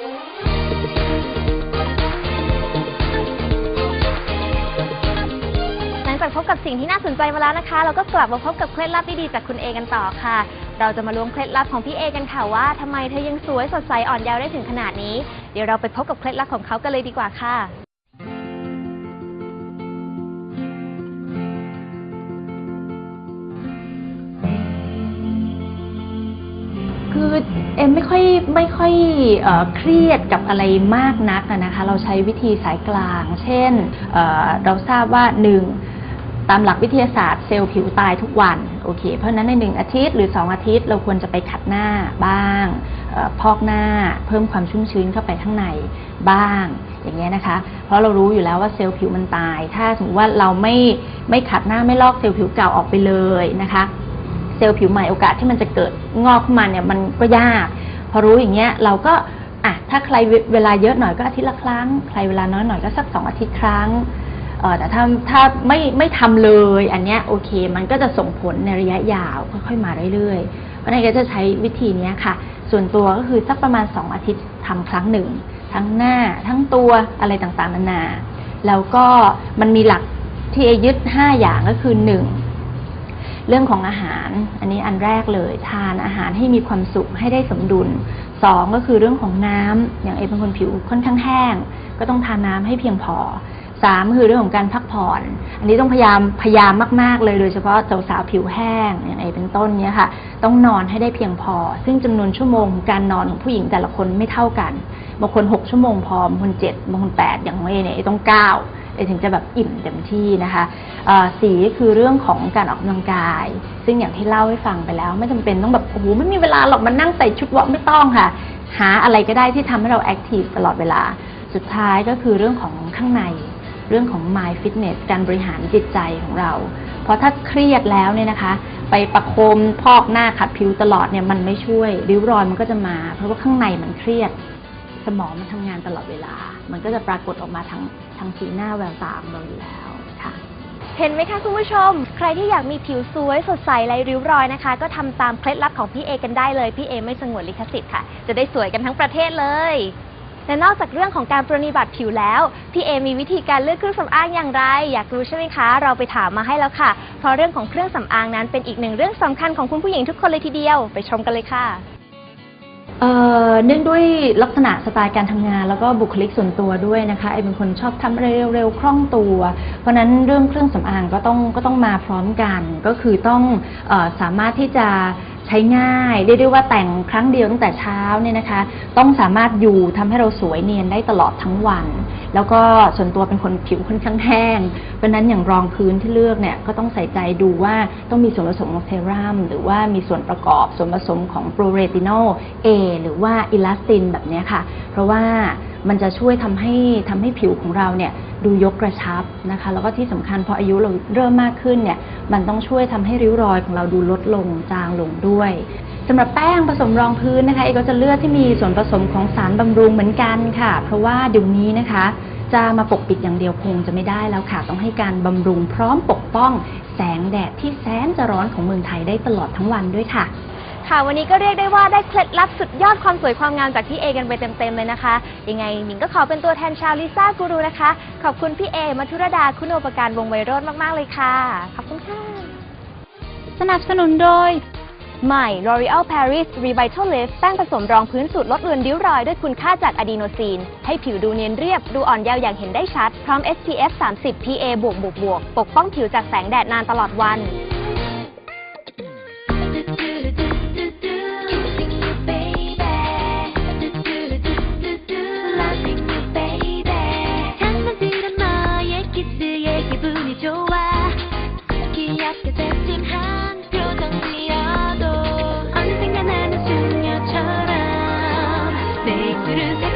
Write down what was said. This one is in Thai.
หลังจากพบกับสิ่งที่น่าสนใจมาแล้วนะคะ เราก็กลับมาพบกับเคล็ดลับดีๆจากคุณเอกันต่อค่ะ เราจะมาล้วงเคล็ดลับของพี่เอกันค่ะว่าทำไมเธอยังสวยสดใสอ่อนเยาว์ได้ถึงขนาดนี้ เดี๋ยวเราไปพบกับเคล็ดลับของเขากันเลยดีกว่าค่ะ คือเอ็มไม่ค่อยไม่ค่อยเอ่อเครียดกับอะไรมากนักอะนะคะ เราใช้วิธีสายกลาง เช่นเอ่อเราทราบว่าหนึ่งตามหลักวิทยาศาสตร์เซลล์ผิวตายทุกวันโอเค เพราะฉะนั้นในหนึ่งอาทิตย์หรือสองอาทิตย์เราควรจะไปขัดหน้าบ้างเออพอกหน้าเพิ่มความชุ่มชื้นเข้าไปข้างในบ้างอย่างเงี้ยนะคะ เพราะเรารู้อยู่แล้วว่าเซลล์ผิวมันตาย ถ้าสมมติว่าเราไม่ไม่ขัดหน้าไม่ลอกเซลล์ผิวเก่าออกไปเลยนะคะ เซลล์ผิวใหม่โอกาสที่มันจะเกิดงอกขึ้นมาเนี่ยมันก็ยาก พอรู้อย่างเงี้ยเราก็อะถ้าใครเวเวลาเยอะหน่อยก็อาทิตย์ละครั้ง ใครเวลาน้อยหน่อยก็สักสองอาทิตย์ครั้งเออแต่ถ้าถ้าไม่ไม่ทำเลย อันเนี้ยโอเค มันก็จะส่งผลในระยะยาวค่อยๆมาเรื่อยๆ เพราะนั้นก็จะใช้วิธีเนี้ยค่ะ ส่วนตัวก็คือสักประมาณสองอาทิตย์ทำครั้งหนึ่ง ทั้งหน้าทั้งตัวอะไรต่างๆนานา แล้วก็มันมีหลักที่ยึดห้าอย่างก็คือหนึ่ง เรื่องของอาหาร อันนี้อันแรกเลย ทานอาหารให้มีความสุขให้ได้สมดุลสองก็คือเรื่องของน้ำอย่างเอเป็นคนผิวค่อนข้างแห้ง ก็ต้องทานน้ำให้เพียงพอสามคือเรื่องของการพักผ่อน อันนี้ต้องพยายามพยายามมาก ๆ เลยโดยเฉพาะสาวๆผิวแห้งอย่างเอเป็นต้นเนี้ยค่ะ ต้องนอนให้ได้เพียงพอ ซึ่งจำนวนชั่วโมงการนอนของผู้หญิงแต่ละคนไม่เท่ากันบางคนหกชั่วโมงพอบางคนเจ็ดบางคนแปดอย่างของเอเนี่ยเอต้องเก้า ถึงจะแบบอิ่มเต็มที่นะคะสีคือเรื่องของการออกกำลังกาย ซึ่งอย่างที่เล่าให้ฟังไปแล้ว ไม่จำเป็นต้องแบบโอ้โหไม่มีเวลาหรอกมานั่งใส่ชุดวอร์มไม่ต้องค่ะ หาอะไรก็ได้ที่ทำให้เราแอคทีฟตลอดเวลา สุดท้ายก็คือเรื่องของข้างใน เรื่องของ mind fitness การบริหารจิตใจของเรา เพราะถ้าเครียดแล้วเนี่ยนะคะ ไปประโคมพอกหน้าขัดผิวตลอดเนี่ยมันไม่ช่วยริ้วรอยมันก็จะมา เพราะว่าข้างในมันเครียด สมองมันทำงานตลอดเวลา มันก็จะปรากฏออกมาทางทางสีหน้าแววตาของเราอยู่แล้วค่ะ เห็นไหมคะคุณผู้ชม ใครที่อยากมีผิวสวยสดใสไร้ริ้วรอยนะคะ ก็ทำตามเคล็ดลับของพี่เอกันได้เลย พี่เอไม่สงวนลิขสิทธิ์ค่ะ จะได้สวยกันทั้งประเทศเลย และนอกจากเรื่องของการปรนนิบัติผิวแล้ว พี่เอมีวิธีการเลือกเครื่องสำอางอย่างไร อยากรู้ใช่ไหมคะ เราไปถามมาให้แล้วค่ะ เพราะเรื่องของเครื่องสำอางนั้นเป็นอีกหนึ่งเรื่องสำคัญของคุณผู้หญิงทุกคนเลยทีเดียว ไปชมกันเลยค่ะ เอ่อเนื่องด้วยลักษณะสไตล์การทำงาน แล้วก็บุคลิกส่วนตัวด้วยนะคะไอเป็นคนชอบทำอะไรเร็วๆคล่องตัว เพราะฉะนั้นเรื่องเครื่องสำอางก็ต้องก็ต้องมาพร้อมกัน ก็คือต้องเออสามารถที่จะใช้ง่ายเรียกได้ว่าแต่งครั้งเดียวตั้งแต่เช้าเนี่ยนะคะ ต้องสามารถอยู่ทำให้เราสวยเนียนได้ตลอดทั้งวัน แล้วก็ส่วนตัวเป็นคนผิวค่อนข้างแห้งเพราะฉะนั้นอย่างรองพื้นที่เลือกเนี่ยก็ต้องใส่ใจดูว่าต้องมีส่วนผสมของเซรั่มหรือว่ามีส่วนประกอบส่วนผสมของโปรเรตินอล A หรือว่าอิลาสตินแบบนี้ค่ะ เพราะว่ามันจะช่วยทำให้ทำให้ผิวของเราเนี่ยดูยกกระชับนะคะ แล้วก็ที่สำคัญพออายุเราเริ่มมากขึ้นเนี่ยมันต้องช่วยทำให้ริ้วรอยของเราดูลดลงจางลงด้วย สำหรับแป้งผสมรองพื้นนะคะเอกก็จะเลือกที่มีส่วนผสมของสารบำรุงเหมือนกันค่ะ เพราะว่าเดี๋ยวนี้นะคะ จะมาปกปิดอย่างเดียวคงจะไม่ได้แล้วค่ะ ต้องให้การบำรุงพร้อมปกป้องแสงแดดที่แสนจะร้อนของเมืองไทยได้ตลอดทั้งวันด้วยค่ะ ค่ะ วันนี้ก็เรียกได้ว่าได้เคล็ดลับสุดยอดความสวยความงามจากพี่เอกันไปเต็มๆเลยนะคะ ยังไงหมิงก็ขอเป็นตัวแทนชาวลิซ่ากูรูนะคะ ขอบคุณพี่เอมัทุรดาคุณโอปการวงไวโรจน์มากๆเลยค่ะ ขอบคุณค่ะ สนับสนุนโดย ใหม่ L'Oreal Paris Revitalift แป้งผสมรองพื้นสูตรลดเลือนริ้วรอยด้วยคุณค่าจากอะดีโนซีน ให้ผิวดูเนียนเรียบ ดูอ่อนเยาว์อย่างเห็นได้ชัด พร้อม SPF 30 PA บวกบวกบวกปกป้องผิวจากแสงแดดนานตลอดวัน confidence